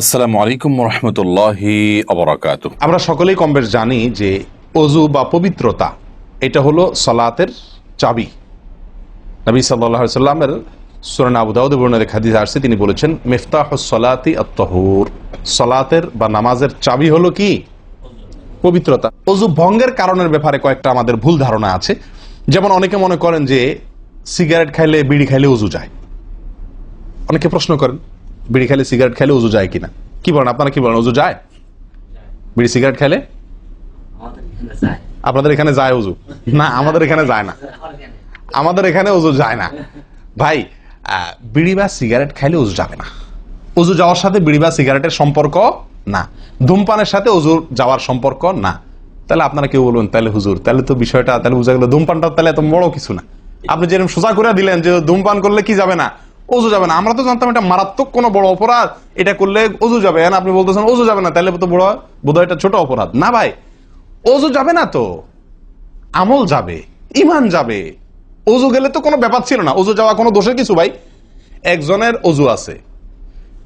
আসসালামু আলাইকুম রহমতুল্লাহি অবরাকাত আমরা সকলেই কম বেশ জানি যে অজু বা পবিত্রতা, এটা হলো সলাতের চাবি। নবী সাল্লাহ সাল্লামের সুরান আবু দাউদ বর্ণের হাদিস আসছে, তিনি বলেছেন মিফতাহ সলাতি আত্মহুর সলাতের বা নামাজের চাবি হলো কি? পবিত্রতা। অজু ভঙ্গের কারণের ব্যাপারে কয়েকটা আমাদের ভুল ধারণা আছে। যেমন অনেকে মনে করেন যে, সিগারেট খাইলে, বিড়ি খাইলে অজু যায়। অনেকে প্রশ্ন করেন বিড়ি খাইলে সিগারেট খেলে অজু যায় কিনা? কি বলেন আপনারা কি বলেন? অজু যায়? বিড়ি সিগারেট যায়। আপনাদের এখানে যায় অজু না আমাদের এখানে যায় না। আমাদের এখানে অজু যায় না। ভাই বিড়ি বা সিগারেট খাইলে অজু যাবে না। অজু যাওয়ার সাথে বিড়ি বা সিগারেটের সম্পর্ক না। ধূমপানের সাথে অজু যাওয়ার সম্পর্ক না। তাহলে আপনারা কেউ বলবেন তাহলে হুজুর তাহলে তো বিষয়টা তাহলে বোঝা গেল ধূমপানটা তাহলে এত বড় কিছু না। আপনি যেরকম সোজা করে দিলেন যে ধূমপান করলে কি যাবে না? অজু যাবে না। আমরা তো জানতাম এটা মারাত্মক কোনো বড় অপরাধ। এটা করলে অজু যাবে। আপনি বলতেছেন অজু যাবে না তাহলে তো বড় বোধহয় এটা ছোট অপরাধ। না ভাই অজু যাবে না তো। আমল যাবে ইমান যাবে। অজু গেলে তো কোনো ব্যাপার ছিল না। অজু যাওয়া কোনো দোষের কিছু ভাই। একজনের অজু আছে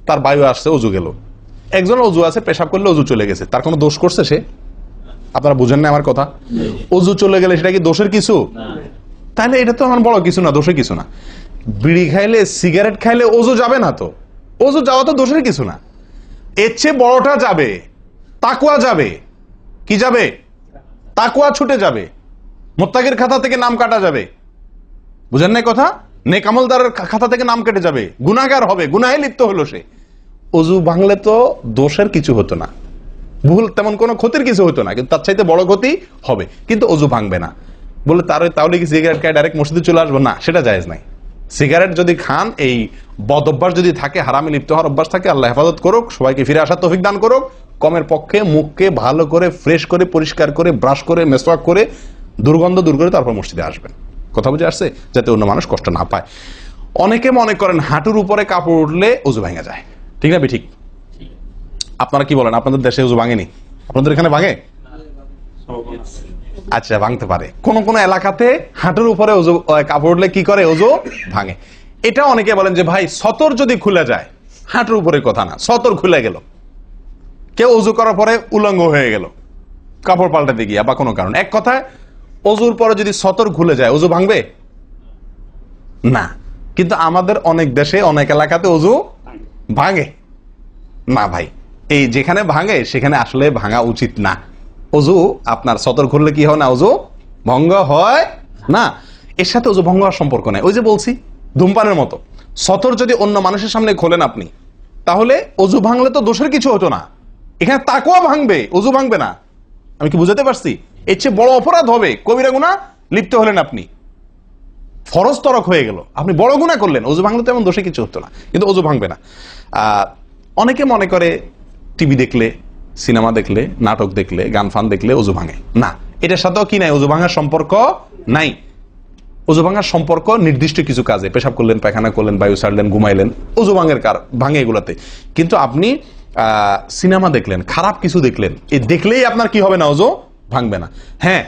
তার বায়ু আসছে অজু গেল। একজনের অজু আছে পেশাব করলে অজু চলে গেছে। তার কোনো দোষ করছে সে? আপনারা বুঝেন না আমার কথা? অজু চলে গেলে সেটা কি দোষের কিছু? তাহলে এটা তো আমার বড় কিছু না দোষের কিছু না। বিড়ি খাইলে, সিগারেট খাইলে অজু যাবে না তো। অজু যাওয়া তো দোষের কিছু না। এর চেয়ে বড়টা যাবে, তাকুয়া যাবে। কি যাবে? তাকুয়া ছুটে যাবে। মোত্তাকের খাতা থেকে নাম কাটা যাবে। বুঝেন নাই কথা? নেকামলদারের খাতা থেকে নাম কেটে যাবে। গুনাগার হবে, গুনাহে লিপ্ত হলো সে। অজু ভাঙলে তো দোষের কিছু হতো না। ভুল তেমন কোনো ক্ষতির কিছু হতো না, কিন্তু তার চাইতে বড় ক্ষতি হবে। কিন্তু অজু ভাঙবে না। বলে, তার তাহলে কি সিগারেট খায় ডাইরেক্ট মসজিদে চলে আসব। না, সেটা জায়েজ নাই। সিগারেট যদি খান, এই বদ অভ্যাস যদি থাকে, হারামে লিপ্ত হওয়ার অভ্যাস থাকে, আল্লাহ হেফাজত করুক, সবাইকে ফিরে আসার তৌফিক দান করুক, কমের পক্ষে মুখকে ভালো করে ফ্রেশ করে, পরিষ্কার করে ব্রাশ করে মেসওয়াক করে, দুর্গন্ধ দূর করে তারপর মসজিদে আসবেন। কথা বুঝে আসছে? যাতে অন্য মানুষ কষ্ট না পায়। অনেকে মনে করেন হাঁটুর উপরে কাপড় উঠলে অজু ভেঙে যায়। ঠিক না ঠিক আপনারা কি বলেন? আপনাদের দেশে অজু ভাঙেনি? আপনাদের এখানে ভাঙে? আচ্ছা ভাঙতে পারে। কোন কোন এলাকাতে হাঁটুর উপরে ওজু কাপড় উঠলে কি করে? ওজু ভাঙে। এটা অনেকে বলেন যে, ভাই, সতর যদি খুলে যায়, হাঁটুর উপরে কথা না, সতর খুলে গেল। কেউ অজু করার পরে উলঙ্গ হয়ে গেল, কাপড় পাল্টাতে গিয়া, বা কোনো কারণ। এক কথায় অজুর পরে যদি সতর খুলে যায় অজু ভাঙবে? না। কিন্তু আমাদের অনেক দেশে, অনেক এলাকাতে অজু ভাঙে। না, ভাই, এই যেখানে ভাঙে, সেখানে আসলে ভাঙা উচিত না। অজু, আপনার সতর খুললে কি হয় না অজু? ভঙ্গ হয় না। এর সাথে অজু ভঙ্গ হওয়ার সম্পর্ক নেই। ওই যে বলছি, ধূমপানের মতো। সতর যদি অন্য মানুষের সামনে খোলেন আপনি, তাহলে অজু ভাঙলে তো দোষের কিছু হতো না। এখানে তাকুয়া ভাঙবে, অজু ভাঙবে না। আমি কি বুঝাতে পারছি? এর চেয়ে বড় অপরাধ হবে। কবিরা গুণা লিপ্ত হলেন আপনি। ফরজ তরক হয়ে গেল। আপনি বড় গুণা করলেন। অজু ভাঙলে তো এমন দোষে কিছু হতো না। কিন্তু অজু ভাঙবে না। অনেকে মনে করে, টিভি দেখলে সিনেমা দেখলে, নাটক দেখলে, গান ফান দেখলে অজু ভাঙে। না, এটার সাথেও কি নাই? অজু ভাঙার সম্পর্ক নাই। অজু ভাঙার সম্পর্ক নির্দিষ্ট কিছু কাজে। পেশাব করলেন, পায়খানা করলেন, বায়ু ছাড়লেন ঘুমাইলেন, অজু ভাঙের কার ভাঙে এগুলাতে। কিন্তু আপনি সিনেমা দেখলেন, খারাপ কিছু দেখলেন এই দেখলেই আপনার কি হবে না? অজু ভাঙবে না। হ্যাঁ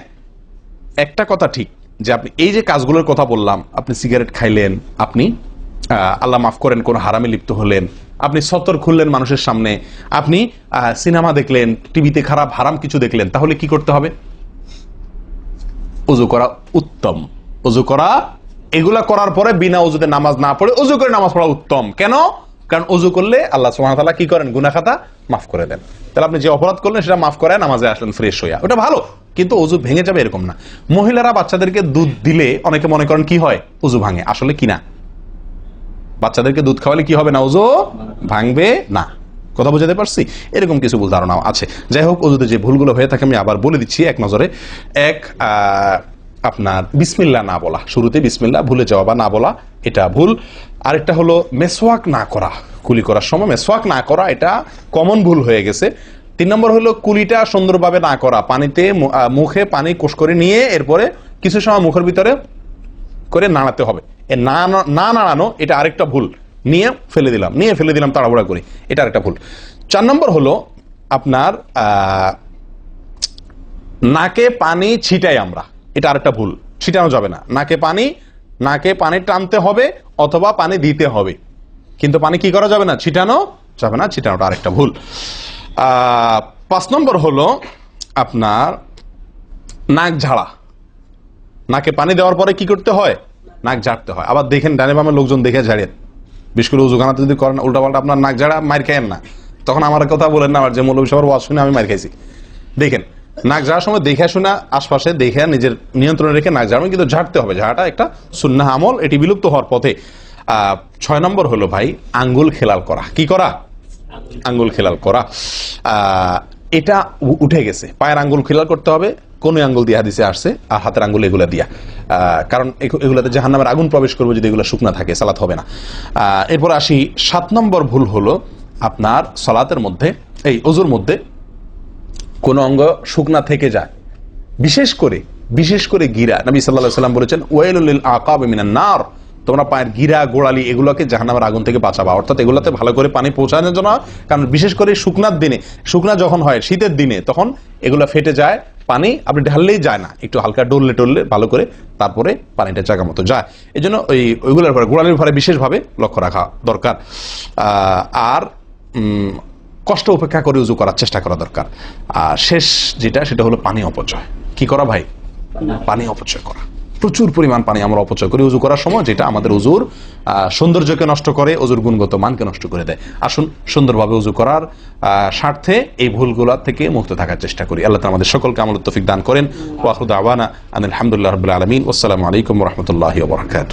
একটা কথা ঠিক, যে আপনি এই যে কাজগুলোর কথা বললাম, আপনি সিগারেট খাইলেন, আপনি আল্লাহ মাফ করেন, কোন হারামে লিপ্ত হলেন আপনি সতর খুললেন মানুষের সামনে। আপনি সিনেমা দেখলেন, টিভিতে খারাপ, হারাম কিছু দেখলেন, তাহলে কি করতে হবে? অজু করা উত্তম। অজু করা, এগুলা করার পরে বিনা অজুতে নামাজ না পড়ে অজু করে নামাজ পড়া উত্তম। কেন? কারণ অজু করলে আল্লাহ সুবহানাহু কি করেন? গুনা খাতা মাফ করে দেন। তাহলে আপনি যে অপরাধ করলেন, সেটা মাফ করে নামাজে আসলেন ফ্রেশ হইয়া। ওটা ভালো, কিন্তু অজু ভেঙে যাবে এরকম না। মহিলারা বাচ্চাদেরকে দুধ দিলে অনেকে মনে করেন কি হয়? অজু ভাঙে। আসলে কি না? বাচ্চাদেরকে দুধ খাওয়ালে কি হবে না? ওজো ভাঙবে না। কথা বোঝাতে পারছি? এরকম কিছু ভুল ধারণাও আছে। যাই হোক, ওজুতে যে ভুলগুলো হয়ে থাকে, আমি আবার বলে দিচ্ছি এক নজরে। এক আপনার বিসমিল্লা না বলা। শুরুতে বিসমিল্লা, ভুলে যাওয়া বা না বলা, এটা ভুল। আরেকটা হলো মেসওয়াক না করা। কুলি করার সময় মেসওয়াক না করা, এটা কমন ভুল হয়ে গেছে। তিন নম্বর হলো কুলিটা সুন্দরভাবে না করা। পানিতে মুখে পানি কোষ করে নিয়ে এরপরে কিছু সময় মুখের ভিতরে করে নাড়াতে হবে। না না- নাড়ানো, এটা আরেকটা ভুল। নিয়ে ফেলে দিলাম, নিয়ে ফেলে দিলাম, তাড়াহুড়া করে। এটা আরেকটা ভুল। চার নম্বর হলো আপনার নাকে পানি ছিটাই আমরা। এটা আরেকটা ভুল। ছিটানো যাবে না। নাকে পানি নাকে পানি টানতে হবে অথবা পানি দিতে হবে। কিন্তু পানি কি করা যাবে না? ছিটানো যাবে না। ছিটানোটা আরেকটা ভুল। পাঁচ নম্বর হলো আপনার নাক ঝাড়া। নাকে পানি দেওয়ার পরে কি করতে হয়? নাক ঝাড়তে হয়। আবার দেখেন ডানে বামে লোকজন দেখে ঝাড়েন বিশেষ করে উজুখানাতে যদি করেন, উল্টাপাল্টা আপনার নাক ঝাড়া, মার খাইয়েন না। তখন আমার কথা বলেন না, আমার যে মৌলবী সবার ওয়াজ শুনে আমি মার খাইছি। দেখেন, নাক ঝাড়ার সময় দেখে শোনা আশপাশে দেখে নিজের নিয়ন্ত্রণে রেখে নাক ঝাড়ানো কিন্তু ঝাড়তে হবে। ঝাড়াটা একটা সুন্নাহ আমল, এটি বিলুপ্ত হওয়ার পথে। ছয় নম্বর হলো ভাই, আঙ্গুল খেলাল করা। কি করা? আঙ্গুল খেলাল করা। এটা উঠে গেছে। পায়ের আঙ্গুল খেলাল করতে হবে। কোন আঙ্গুল দিয়ে হাদিসে আসছে, আর হাতের আঙ্গুল এগুলা দিয়া। কারণ এগু- এগুলাতে জাহান্নামের আগুন প্রবেশ করবে যদি এগুলো শুকনা থাকে, সালাত হবে না। এরপর আসি, সাত নম্বর ভুল হলো আপনার সালাতের মধ্যে, এই অজুর মধ্যে কোন অঙ্গ শুকনা থেকে যায়। বিশেষ করে বিশেষ করে গিরা। নবী সাল্লাহ সাল্লাম বলেছেন ওয়েলুল আকাব মিনান নার। তোমরা পায়ের গিরা, গোড়ালি এগুলোকে জাহান্নামের আগুন থেকে বাঁচাবা। অর্থাৎ এগুলোতে ভালো করে পানি পৌঁছানোর জন্য, কারণ বিশেষ করে শুকনার দিনে, শুকনা যখন হয়, শীতের দিনে, তখন এগুলো ফেটে যায় পানি আপনি ঢাললেই যায় না। একটু হালকা ডললে টললে ভালো করে তারপরে পানিটা জায়গা মতো যায়। এই জন্য ওই ওইগুলোর ঘরে গোড়ালির ঘরে বিশেষভাবে লক্ষ্য রাখা দরকার। আর কষ্ট উপেক্ষা করে উজু করার চেষ্টা করা দরকার। আর শেষ যেটা, সেটা হলো পানি অপচয়। কি করা ভাই? পানি অপচয় করা। প্রচুর পরিমাণ পানি আমরা অপচয় করি। উজু করার সময় যেটা আমাদের উজুর সৌন্দর্যকে নষ্ট করে, উজুর গুণগত মানকে নষ্ট করে দেয়। আসুন সুন্দরভাবে উজু করার স্বার্থে এই ভুলগুলা থেকে মুক্ত থাকার চেষ্টা করি। আল্লাহ আমাদের সকলকে আমল তফিক দান করেন। ওয়াহুদ আওয়ানা আলহামদুলিল্লাহ রবিল আলমিন। আসসালামু আলাইকুম রহমতুল্লাহ বরকাত